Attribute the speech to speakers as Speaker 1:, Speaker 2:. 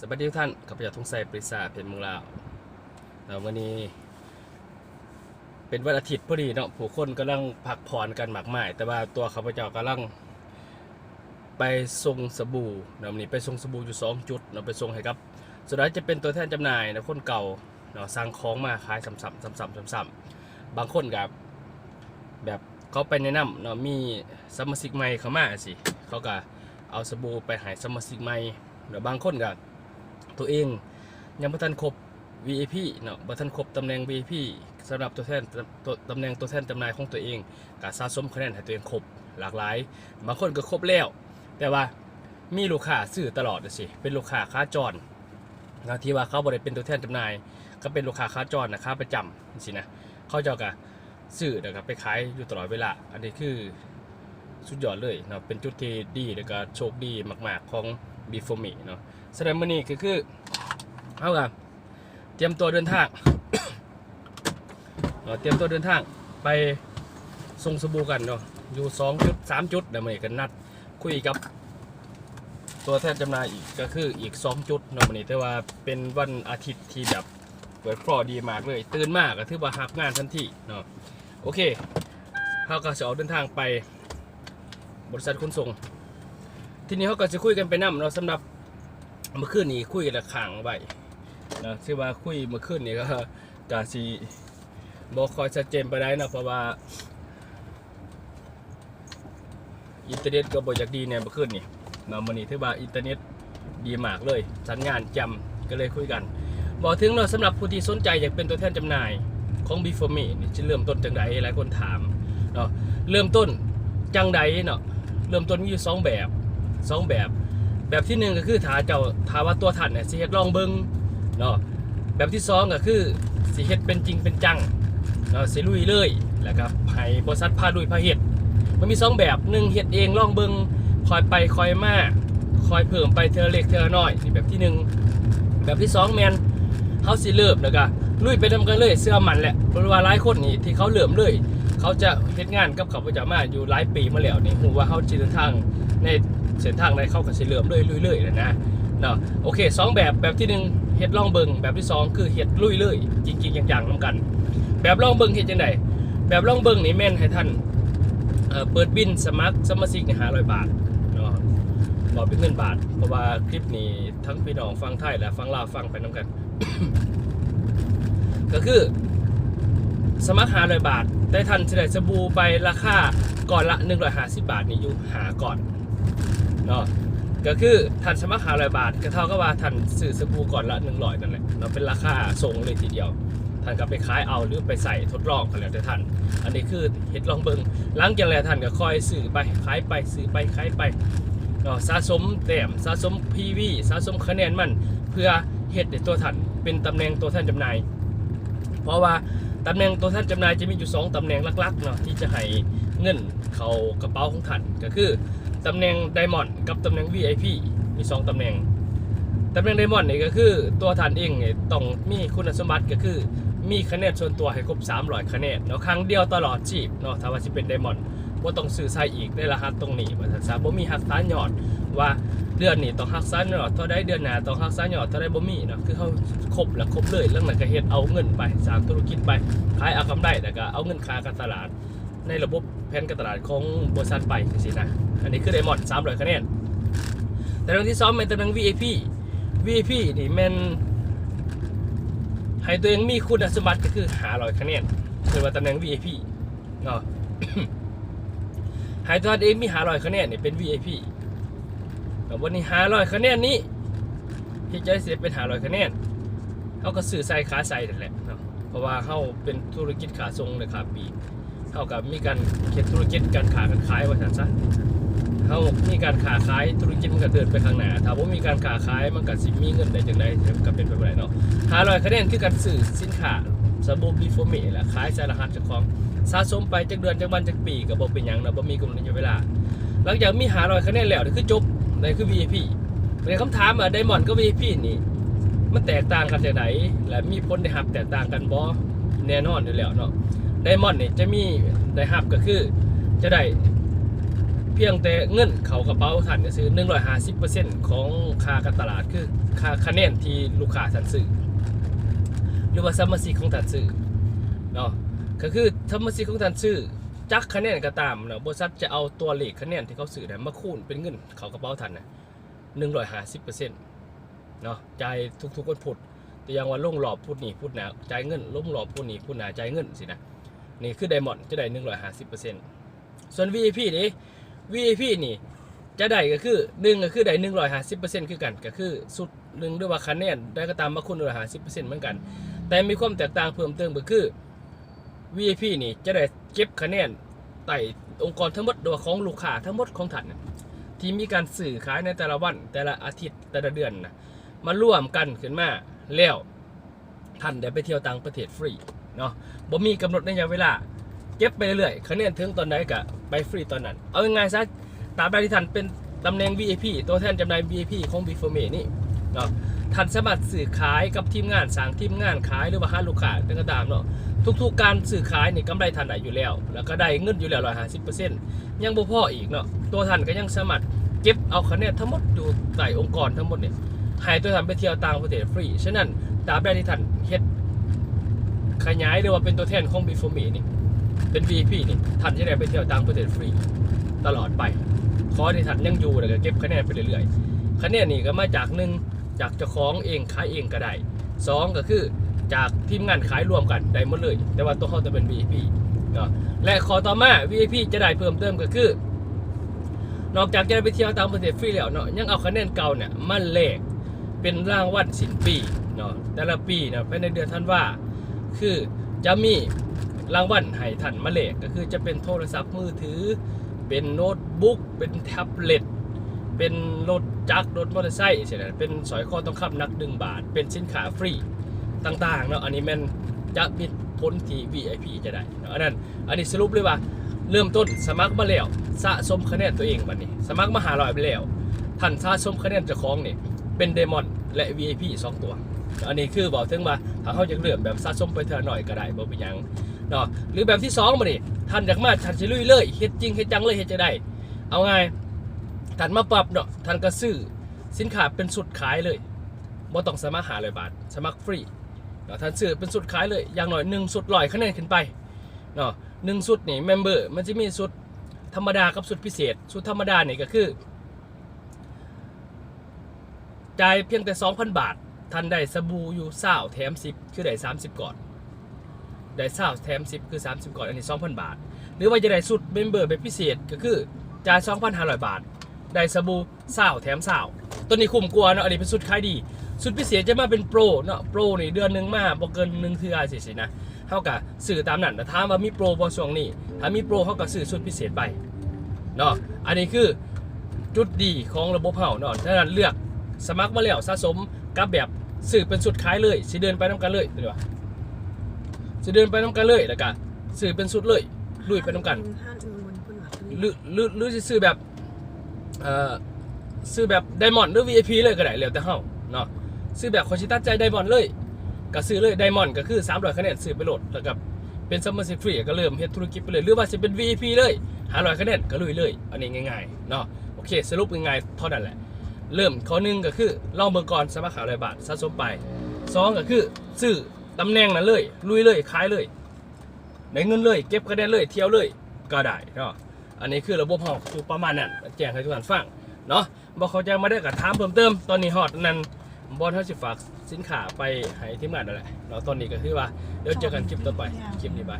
Speaker 1: สวัสดีทุกท่านข้าพเจ้าทงไซปริศาเพชรเมืองลาววันนี้ เป็นวันอาทิตย์พอดีเนาะผู้คนกำลังพักผ่อนกันมากมาย แต่ว่าตัวข้าพเจ้ากำลัง ไปส่งสบู่เนาะวันนี้ไปส่งสบู่อยู่สองจุดเนาะไปส่งให้ครับสุดท้ายจะเป็นตัวแทนจำหน่ายนะคนเก่าเนาะสั่งของมาขายซ้ำๆซ้ำๆซ้ำๆบางคนกับแบบเขาไปแนะนำเนาะมีสมาชิกใหม่เข้ามาสิเขาก็เอาสบู่ไปให้สมาชิกใหม่เนาะบางคนก็ ตัวเองยังบ่ทันครบ VIP เนาะบ่ทันครบตำแหน่ง VIP สำหรับตัวแทนตัวตำแหน่งตัวแทนจำหน่ายของตัวเองก็สะสมคะแนนให้ตัวเองครบหลากหลายบางคนก็ครบแล้ว แต่ว่ามีลูกค้าซื้อตลอดนะสิเป็นลูกค้าค้าจรนะที่ว่าเขาบ่ได้เป็นตัวแทนจำหน่าย ก็เป็นลูกค้าค้าจรนะค้าประจำสินะเขาเจ้าก็ซื้อนะครับไปขายอยู่ตลอดเวลา อันนี้คือสุดยอดเลยเนาะเป็นจุดที่ดีแล้วก็โชคดีมาก ๆ ของบีฟมีเนาะ สดงว่านี่คือคือเอากันเตรียมตัวเดินทางเตรียมตัวเดินทางไปส่งสบู่กันเนาะอยู่2จุด3จุดเดี๋ยวมันกันนัดคุยกับ ตัวแทนจำหน่ายอีกก็คืออีก2จุดเนาะวันนี้แต่ว่าเป็นวันอาทิตย์ที่แบบเปิดฟลอดีมากเลย ตื่นมากก็ถือว่าหักงานทันทีเนาะโอเคเขาก็จะออกเดินทางไปบริษัทขนส่งทีนี้เขาก็จะคุยกันไปนำเราะสำหรับ เมื่อคืนนี้คุยกันขังไว้นะที่ว่าคุยเมื่อคืนนี้ก็กาซีบอกคอยชัดเจนไปได้นะเพราะว่าอินเทอร์เน็ตก็บอยากดีเนี่ยเมื่อคืนนี้นะมันนี้ถือว่าอินเทอร์เน็ตดีมากเลยสัญญาณจำก็เลยคุยกัน บอกถึงเราะสำหรับผู้ที่สนใจอยากเป็นตัวแทนจำหน่ายของ Before Me นี่จะเริ่มต้นจังใดหลายคนถามเนาะเริ่มต้นจังใดเนาะเริ่มต้นมีอยู่สองแบบสองแบบ แบบที่หนึ่งก็คือถาเจ้าถาว่าตัวท่านเนี่ยสิเฮ็ดลองเบิงเนาะแบบที่สองก็คือสิเฮ็ดเป็นจริงเป็นจังเนาะสิลุยเลยแล้วก็ให้บริษัทพาลุยพาเฮ็ดมันมีสองแบบหนึ่งเฮ็ดเองลองเบิงคอยไปคอยมาคอยเพิ่มไปเทอเล็กเทอน้อยนี่แบบที่หนึ่งแบบที่สองแมนเฮาสิเริ่มแล้วก็ลุยไปทำกันเลยเสื้อมันแหละเพราะว่าหลายคนนี่ที่เขาเหลื่อมเลยเขาจะเฮ็ดงานกับเขาประจำมาอยู่หลายปีมาแล้วนี่หูว่าเขาจิดินทางใน เส้นทางใดเข้าก็สิเหลือมเลยลุยเลยนะเนาะโอเคสองแบบแบบที่หนึ่งเฮ็ดล่องเบิงแบบที่สองคือเฮ็ดลุยเลยจริงๆอย่างๆนํกัน แบบล่องเบิงเฮ็ดจังไดแบบล่องเบิงนี่แม่นให้ท่านเปิดบินสมัครสมาชิกนี่500บาทเนาะบอกเป็นเงินบาท เพราะว่าคลิปนี้ทั้งพี่น้องฟังไทยและฟังลาวฟังไปนํกัน ก็คือสมัครหาเลยบาท ได้ทันเฉลยสบู่ไปราคาก่อนละ 150 บาทนี่อยู่หาก่อน เนาะก็คือทันสมัครหาเลยบาท ก็เท่ากับว่าทันซื้อสบู่ก่อนละ100นั่นแหละเนาเป็นราคาส่งเลยทีเดียว ท่านก็ไปขายเอาหรือไปใส่ทดลองกันแล้วแต่ท่าน อันนี้คือเฮ็ดลองเบิงหลังจากแล้วท่านก็ค่อยซื้อไปขายไปซื้อไปขายไปเนาะสะสมแต้มสะสม PV สะสมคะแนนมันเพื่อเฮ็ดให้ตัวท่านเป็นตำแหน่งตัวท่านจำหน่ายเพราะว่า ตำแหน่งตัวท่านจำหน่ายจะมีอยู่ 2 ตำแหน่งหลักๆเนาะที่จะให้เงินเข้ากระเป๋าของท่านก็คือตำแหน่งไดมอนด์กับตำแหน่ง VIP มี 2 ตำแหน่งตำแหน่งไดมอนด์นี่ก็คือตัวท่านเองต้องมีคุณสมบัติก็คือ มีคะแนนส่วนตัวให้ครบ 300 คะแนนเนาะครั้งเดียวตลอดชีพเนาะถ้าว่าสิเป็นไดมอนด์บ่ต้องซื้อใส่อีกในรหัสตรงนี้ว่าซั่นซะบ่มีหักษายอดว่า เดือนนี้ต้องหักษายอดเท่าใดเดือนหน้าต้องหักษายอดเท่าใดบ่มีเนาะคือเขาครบแล้วครบเลยเรื่องนั้นก็เฮ็ดเอาเงินไปสร้างธุรกิจไปขายเอากำไรแล้วก็เอาเงินค่าการตลาด ในระบบแผนการตลาดของบริษัทไปสินะอันนี้คือไดมอนด์300คะแนนแต่เรื่องที่สองเป็นตำแหน่ง VIP VIP นี่แมันให้ตัวเองมีคุณสมบัติก็คือ500คะแนนคือว่าตำแหน่ง VIP เนาะให้ตัวเองมี500คะแนนเนี่ยเป็น VIP แต่วันนี้500คะแนนนี้ที่จะได้เสียเป็น500คะแนนเขาก็สื่อใส่ขาใส่นั่นแหละเพราะว่าเขาเป็นธุรกิจขาทรงเลยขาปีกเขากับมีการเขียนธุรกิจการขาการขายว่าสันซะเขามีการขาขายธุรกิจมันก็เดินไปข้างหน้าถ้าว่ามีการขาขายมันก็สิมีเงินได้จังไดมันก็เป็นไปบ่ได้เนาะหารอยคะแนนคือการซื้อสินค้าสบู่บีโฟเมแหละขายใส่รหัสจ้าของสะสมไปจากเดือนจากวันจากปีก็บ่เป็นหยังนะบ่มีกำหนดเวลา หลังจากมีหารอยคะแนนแล้วนี่คือจบ นี่คือ VIP เป็นคำถามอะไดมอนด์กับ VIP นี่ มันแตกต่างกันจากไหนและมีผลได้หับแตกต่างกันบ่แน่นอนอยู่แล้วเนาะไดมอนด์นี่จะมีได้หับก็คือ จะได้เพียงแต่เงินเขากระเป๋าท่านก็ซื้อ150%ของค่าการตลาดคือค่าคะแนนที่ลูกค้าท่านซื้อหรือว่าสมาชิกของท่านซื้อเนาะก็คือสมาชิกของท่านซื้อ จักคะแนนก็ตามเนาะบริษัทจะเอาตัวเลขคะแนนที่เขาซื้อเนี่ยมาคูณเป็นเงินเขากระเป๋าท่านน่ะ150%เนาะจ่ายทุกๆวันพุธแต่ยังว่าลงหลอบพูดนี่พูดหนาจ่ายเงินลงหลอบพูดนี่พูดหนาจ่ายเงินสินะนี่คือไดมอนด์จะได้150%ส่วน VIP นี่ VIP นี่จะได้ก็คือหนึ่งก็คือได้หนึ่งร้อยห้าสิบเปอร์เซ็นต์คือกันก็คือสุดหนึ่งด้วยว่าคะแนนได้ก็ตามมาคุณร้อยห้าสิบเปอร์เซ็นต์เหมือนกัน แต่มีความแตกต่างเพิ่มเติมก็คือ VIP นี่จะได้ เก็บคะแนนไต่องค์กรทั้งหมดโดยของลูกค้าทั้งหมดของท่านที่มีการสื่อขายในแต่ละวัน แต่ละอาทิตย์แต่ละเดือนนะมาร่วมกันขึ้นมาแล้วท่านได้ไปเที่ยวต่างประเทศฟรีเนาะบ่มีกำหนดระยะเวลา เก็บไปเรื่อยๆคะแนนถึงตอนไหนก็ไปฟรีตอนนั้น เอาง่ายๆซะตาบใดที่ท่านเป็นตำแหน่ง VIP ตัวแทนจำหน่าย VIP ของ b ี f o r m e นี่เนาะท่านสามารถสื่อขายกับทีมงานสั่งทีมงานขายหรือว่าหาลูกค้าเป็นก็ตามเนาะ ทุกๆการสื่อขายนี่กำไรท่านได้อยู่แล้ว แล้วก็ได้เงินอยู่แล้วร้อยห้าสิบเปอร์เซ็นต์ยังบ่พออีกเนาะตัวท่านก็ยังสามารถเก็บเอาคะแนนทั้งหมดอยู่ใต้องค์กรทั้งหมดเนี่ยให้ตัวท่านไปเที่ยวต่างประเทศฟรีฉะนั้นตราบใดที่ท่านเฮ็ดขยายหรือว่าเป็นตัวแทนของ b ี f o r m e นี่เป็น VIP นี่ท่านจะได้ไปเที่ยวต่างประเทศฟรีตลอดไปขอที่ท่านยังอยู่แล้วก็เก็บคะแนนไปเรื่อยๆคะแนนนี่ก็มาจากหนึ่งจากเจ้าของเองขายเองก็ได้สองก็คือ จากทีมงานขายรวมกันได้หมดเลย แต่ว่าตัวเขาจะเป็น VIP เนาะและขอต่อมา VIP จะได้เพิ่มเติมก็คือนอกจากจะได้ไปเที่ยวตางประเทศฟรีแล้วเนาะยังเอาคะแนนเก่าเนี่ยมาแลกเป็นรางวัลสินปีเนาะแต่ละปีเนาะภายในเดือนธันวาคือจะมีรางวัลให้ท่านมาเลกก็คือจะเป็นโทรศัพท์มือถือ เป็นโน้ตบุ๊กเป็นแท็บเล็ตเป็นรถจักรรถมอเตอร์ไซค์ใช่ไหมเป็นสอยคอทองคำหนักหนึ่งบาท เป็นสินค้าฟรี ต่างๆเนาะอันนี้มันจะมีผลที่ VIP จะได้เนาะอันนั้นอันนี้สรุปเลยว่า เริ่มต้นสมัครมาแล้วสะสมคะแนนตัวเองบัดนี้ สมัครมาหาลอยไปแล้วท่านสะสมคะแนนเจ้าของนี่เป็นเดมอนและ VIP สองตัว อันนี้คือบอกถึงว่าถ้าเขาอยากเริ่มแบบสะสมไปเท่าหน่อยก็ได้บ่เป็นหยังเนาะหรือแบบที่สองมาดิท่านอยากมาท่านสิลุยเลยเฮ็ดจริงเฮ็ดจังเลยเฮ็ดจะได้ เอาไงท่านมาปรับเนาะท่านก็ซื้อสินค้าเป็นสุดขายเลยบ่ต้องสมัครหาเลยบาท สมัครฟรี เนาะท่านซื้อเป็นสุดขายเลยอย่างหน้อยหนึ่งสุดลอยคะแนนขึ้นไปเนาะหนึ่งสุดนี่เมมเบอร์มันจะมีสุดธรรมดากับสุดพิเศษ สุดธรรมดานี่ก็คือจ่ายเพียงแต่ 2,000 บาท ท่านได้สบู่อยู่เศร้าแถม 10 คือได้ 30 ก่อน ได้เศร้าแถม 10 คือ 30 ก่อน อันนี้ 2,000 บาท หรือว่าจะได้สุดเมมเบอร์แบบพิเศษก็คือจ่าย2,500 บาท ได้สบู่เศร้าแถมเศร้า ตัวนี้คุ้มกว่าเนาะอันนี้เป็นสุดขายดี สุดพิเศษจะมาเป็นโปรเนาะโปรนี่เดือนหนึ่งมาบ่เกินหนึ่งเทื่อสิสินะเท่ากับสื่อตามนั้นแต่ถ้ามว่ามีโปรบอช่วงนี้ถ้ามีโปรเขาก็สื่อสุดพิเศษไปเนาะอันนี้คือจุดดีของระบบเฮาเนาะฉะนั้นเลือกสมัครมาแล้วสะสมกับแบบสื่อเป็นสุดขายเลยสิเดินไปน้ำกันเลยเดี๋ยวว่าจะเดินไปน้ำกันเลยแล้วก็ซื้อเป็นสุดเลยลุยไปน้ำกัน
Speaker 2: ห้าอื่นบนคนหลัก
Speaker 1: หรือหรือหรือจะซื้อแบบเอ่อ ซื้อแบบไดมอนด์หรือ VIP เลยก็ได้แล้วแต่เฮาเนาะซื้อแบบคอนชิตัดใจไดมอนด์เลยก็ซื้อเลยไดมอนด์ก็คือ300คะแนนซื้อไปโหลดแล้วก็เป็นซัมเมอร์ซิฟรีก็เริ่มเฮ็ดธุรกิจไปเลย หรือว่าจะเป็น VIP เลย500คะแนนก็ลุยเลย อันนี้ง่ายๆเนาะโอเค สรุปง่ายๆเท่านั้นแหละ เริ่มข้อหนึ่งก็คือเลองเบิ่งก่อนสมัครขายรายบาทสะสมไปสองก็คือซื้อตำแหน่งนั้นเลย ลุยเลยขายเลยได้เงินเลย เก็บคะแนนเลยเที่ยวเลยก็ได้เนาะอันนี้คือระบบของคือประมาณนั้นแจ้งให้ทุกท่านฟังเนาะ บอกเขาจะมาได้กับถามเพิ่มเติมตอนนี้ฮอตนั้นบอลเขาสิฝากสินค้าไปให้ทีมงานนั่นแหละเราตอนนี้ก็คือว่าเดี๋ยวเจอกันคลิปต่อไปคลิปนี้ไป